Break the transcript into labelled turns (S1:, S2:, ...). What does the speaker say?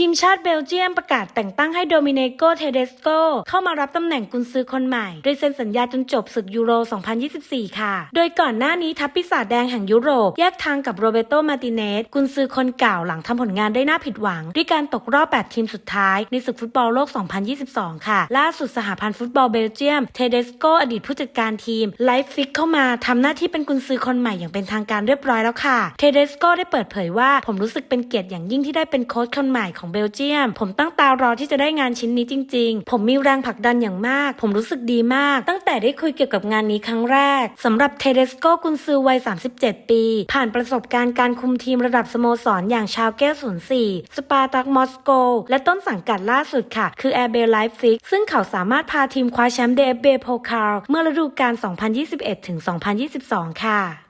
S1: ทีมชาติเบลเยียมประกาศแต่งตั้งให้โดมิเนโก เทเดสโก เข้ามารับตำแหน่งกุนซือคนใหม่ โดยเซ็นสัญญาจนจบศึกยูโร 2024 ค่ะ โดยก่อนหน้านี้ทัพปีศาจแดงแห่งยุโรป แยกทางกับโรเบโต มาติเนส กุนซือคนเก่าหลังทำผลงานได้น่าผิดหวัง ด้วยการตกรอบ 8 ทีมสุดท้าย ในศึกฟุตบอลโลก 2022 ค่ะ ล่าสุดสหพันธ์ฟุตบอลเบลเยียม เทเดสโก อดีตผู้จัดการทีมไลฟ์ฟิกเข้ามาทำหน้าที่เป็นกุนซือคนใหม่อย่างเป็นทางการเรียบร้อยแล้วค่ะ เทเดสโกได้เปิดเผยว่า ผมรู้สึกเป็นเกียรติอย่างยิ่งที่ได้เป็นโค้ชคนใหม่ของเบลเยียม ผมตั้งตารอที่จะได้งานชิ้นนี้จริง ๆ ผมมีแรงผลักดันอย่างมาก ผมรู้สึกดีมาก ตั้งแต่ได้คุยเกี่ยวกับงานนี้ครั้งแรกสำหรับเทเดสโกกุนซือวัย 37 ปี ผ่านประสบการณ์การคุมทีมระดับสโมสรอย่างชาวแก้ว04สปาร์ตักมอสโก และต้นสังกัดล่าสุดค่ะ คือแอร์เบลไลฟ์ฟิกซึ่งเขาสามารถพาทีมคว้าแชมป์เดฟเบโพคาร์เมื่อฤดูกาล 2021-2022 ค่ะ